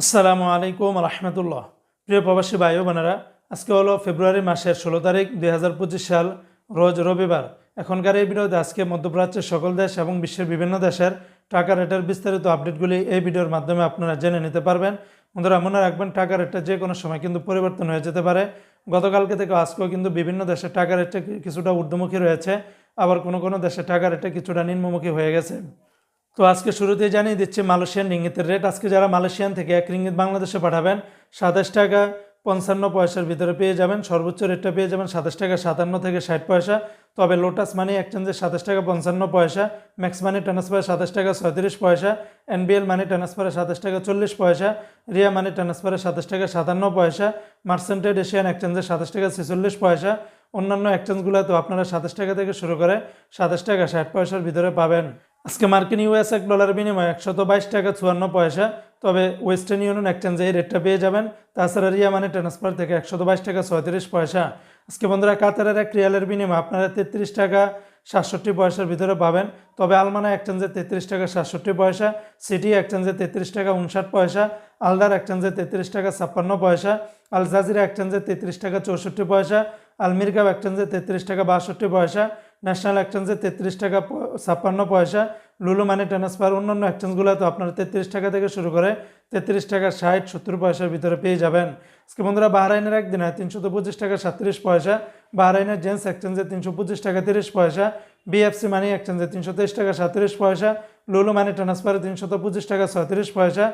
আসসালামু আলাইকুম রহমতুল্লাহ। প্রিয় প্রবাসী ভাই বোনেরা, আজকে হলো ফেব্রুয়ারি মাসের ষোলো তারিখ দুই হাজার পঁচিশ সাল, রোজ রবিবার। এখনকার এই ভিডিওতে আজকে মধ্যপ্রাচ্যের সকল দেশ এবং বিশ্বের বিভিন্ন দেশের টাকা রেটের বিস্তারিত আপডেটগুলি এই ভিডিওর মাধ্যমে আপনারা জেনে নিতে পারবেন। বন্ধুরা, মনে রাখবেন, টাকা রেটটা যে কোনো সময় কিন্তু পরিবর্তন হয়ে যেতে পারে। গতকালকে থেকে আজকেও কিন্তু বিভিন্ন দেশে টাকা রেটটা কিছুটা ঊর্ধ্বমুখী রয়েছে। আবার কোনো কোনো দেশে টাকা রেটটা কিছুটা নিম্নমুখী হয়ে গেছে। তো আজকে শুরুতেই জানিয়ে দিচ্ছি মালয়েশিয়ান রিঙ্গিতের রেট আজকে যারা মালয়েশিয়ান থেকে এক রিঙ্গিত বাংলাদেশে পাঠাবেন, সাতাশ টাকা পঞ্চান্ন পয়সার ভিতরে পেয়ে যাবেন। সর্বোচ্চ রেটটা পেয়ে যাবেন সাতাশ টাকা সাতান্ন থেকে ষাট পয়সা। তবে লোটাস মানি এক্সচেঞ্জে সাতাশ টাকা পঞ্চান্ন পয়সা ম্যাক্স মানি ট্রান্সফারে সাতাশ টাকা ছয়ত্রিশ পয়সা এনবিএল মানি ট্রান্সফারে সাতাশ টাকা চল্লিশ পয়সা রিয়া মানি ট্রান্সফারে সাতাশ টাকা সাতান্ন পয়সা মার্সেন্টেড এশিয়ান এক্সচেঞ্জে সাতাশ টাকা ছেচল্লিশ পয়সা। অন্যান্য এক্সচেঞ্জগুলোতে আপনারা সাতাশ টাকা থেকে শুরু করে সাতাশ টাকা ষাট পয়সার ভিতরে পাবেন। আজকে মার্কিন ইউএস এক ডলার বিনিময়ে একশত বাইশ টাকা চুয়ান্ন পয়সা। তবে ওয়েস্টার্ন ইউনিয়ন এক্সচেঞ্জে এই রেটটা পেয়ে যাবেন। তাছাড়া রিয়া মানে ট্রান্সফার থেকে একশত বাইশ টাকা ছয়ত্রিশ পয়সা। আজকে বন্ধুরা, কাতারের এক রিয়ালের বিনিময়ে আপনারা তেত্রিশ টাকা সাতষট্টি পয়সার ভিতরে পাবেন। তবে আলমানা এক্সচেঞ্জে তেত্রিশ টাকা সাতষট্টি পয়সা, সিটি এক্সচেঞ্জে তেত্রিশ টাকা উনষাট পয়সা, আলদার এক্সচেঞ্জে তেত্রিশ টাকা ছাপ্পান্ন পয়সা, আল জাজিরা এক্সচেঞ্জে তেত্রিশ টাকা চৌষট্টি পয়সা আলমিরকাব এক্সচেঞ্জে তেত্রিশ টাকা বাষট্টি পয়সা ন্যাশনাল এক্সচেঞ্জে তেত্রিশ টাকা ছাপ্পান্ন পয়সা লুলু মানি ট্রান্সফার অন্যান্য এক্সচেঞ্জগুলো তো আপনার তেত্রিশ টাকা থেকে শুরু করে তেত্রিশ টাকা ষাট, সত্তর পয়সার ভিতরে পেয়ে যাবেন। আজকে বন্ধুরা বাহরাইনের একদিনে তিনশত পঁচিশ টাকা সাতত্রিশ পয়সা, বাহরাইনের জেন্টস এক্সচেঞ্জে তিনশো পঁচিশ টাকা তিরিশ পয়সা বিএফসি মানি এক্সচেঞ্জে তিনশো তেইশ টাকা সাতত্রিশ পয়সা লুলু মানি ট্রান্সফারে তিনশত পঁচিশ টাকা ছয়ত্রিশ পয়সা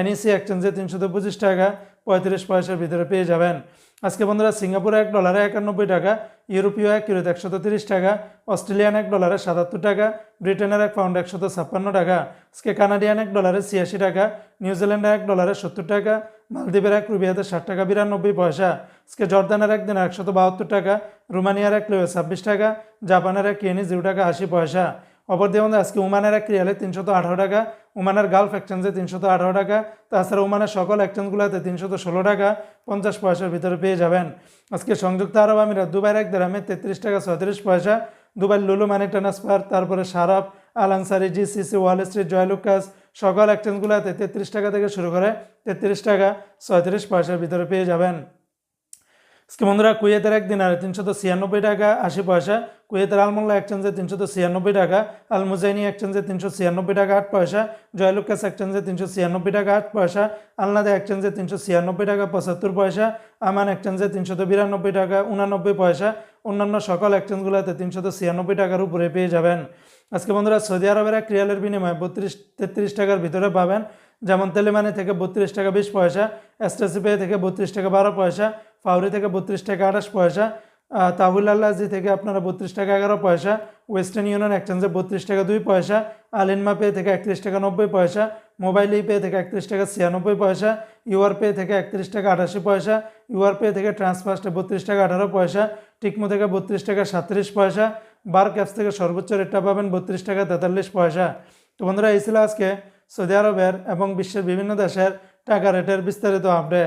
এনইসি এক্সচেঞ্জে তিনশত পঁচিশ টাকা পঁয়ত্রিশ পয়সার ভিতরে পেয়ে যাবেন। আজকে বন্ধুরা সিঙ্গাপুরে এক, ডলারে একানব্বই টাকা, ইউরোপীয় এক, ইউরোতে একশত তিরিশ টাকা, অস্ট্রেলিয়ান এক, ডলারে সাতাত্তর টাকা, ব্রিটেনের এক, পাউন্ড একশত ছাপ্পান্ন টাকা। আজকে কানাডিয়ান এক, ডলারে ছিয়াশি টাকা, নিউজিল্যান্ডের এক, ডলারে সত্তর টাকা, মালদ্বীপের এক, রুবিয়াতে ষাট টাকা, বিরানব্বই পয়সা। আজকে জর্দানের এক, দিনে একশত বাহাত্তর টাকা, রোমানিয়ার এক লিও ছাব্বিশ টাকা, জাপানের এক, কেনি জিরো টাকা আশি পয়সা। অপর দিয়ে আমাদের আজকে ওমানের এক রিয়ালে তিনশত আঠারো টাকা ওমানের গালফ এক্সচেঞ্জে তিনশত আঠারো টাকা, তাছাড়া ওমানের সকল এক্সচেঞ্জগুলোতে তিনশত ষোলো টাকা, পঞ্চাশ পয়সার ভিতরে পেয়ে যাবেন। আজকে সংযুক্ত আরব আমিরাত, দুবাইয়ের এক দেরামে তেত্রিশ টাকা ছয়ত্রিশ পয়সা দুবাই লুলু মানি ট্রান্সফার, তারপরে Sharaf Al Ansari, GCC, Wall Street Joyalukkas সকল এক্সচেঞ্জগুলোতে তেত্রিশ টাকা থেকে শুরু করে তেত্রিশ টাকা ছয়ত্রিশ পয়সার ভিতরে পেয়ে যাবেন। আজকে বন্ধুরা কুয়েতের একদিন আর তিনশত ছিয়ানব্বই টাকা আশি পয়সা। কুয়েতের আলমোল্লা এক্সচেঞ্জে তিনশত ছিয়ানব্বই টাকা আল মুজাইনি এক্সচেঞ্জে তিনশো ছিয়ানব্বই টাকা আট পয়সা, জয়লুকাস এক্সচেঞ্জে তিনশো ছিয়ানব্বই টাকা আট পয়সা, আলনাদা এক্সচেঞ্জে তিনশো ছিয়ানব্বই টাকা পঁচাত্তর পয়সা, আমান এক্সচেঞ্জে তিনশত বিরানব্বই টাকা উনানব্বই পয়সা, অন্যান্য সকল এক্সচেঞ্জগুলোতে তিনশত ছিয়ানব্বই টাকার উপরে পেয়ে যাবেন। আজকে বন্ধুরা সৌদি আরবের এক রিয়ালের বিনিময়ে বত্রিশ, তেত্রিশ টাকার ভিতরে পাবেন। যেমন তেলেমানি থেকে বত্রিশ টাকা বিশ পয়সা এসটিসি পে থেকে বত্রিশ টাকা বারো পয়সা ফাউরি থেকে বত্রিশ টাকা আঠাশ পয়সা তাহুল আল্লাজি থেকে আপনারা বত্রিশ টাকা এগারো পয়সা, ওয়েস্টার্ন ইউনিয়ন এক্সচেঞ্জে বত্রিশ টাকা দুই পয়সা, আলিনমা পে থেকে একত্রিশ টাকা নব্বই পয়সা, মোবাইল ই পে থেকে একত্রিশ টাকা ছিয়ানব্বই পয়সা, ইউআর পে থেকে একত্রিশ টাকা আঠাশি পয়সা, ইউআর পে থেকে ট্রান্সফার্স্টে বত্রিশ টাকা আঠারো পয়সা, টিকমো থেকে বত্রিশ টাকা সাতত্রিশ পয়সা, বার ক্যাপস থেকে সর্বোচ্চ রেটটা পাবেন বত্রিশ টাকা তেতাল্লিশ পয়সা। তো বন্ধুরা, এই ছিল আজকে সৌদি আরবের এবং বিশ্বের বিভিন্ন দেশের টাকা রেটের বিস্তারিত আপডেট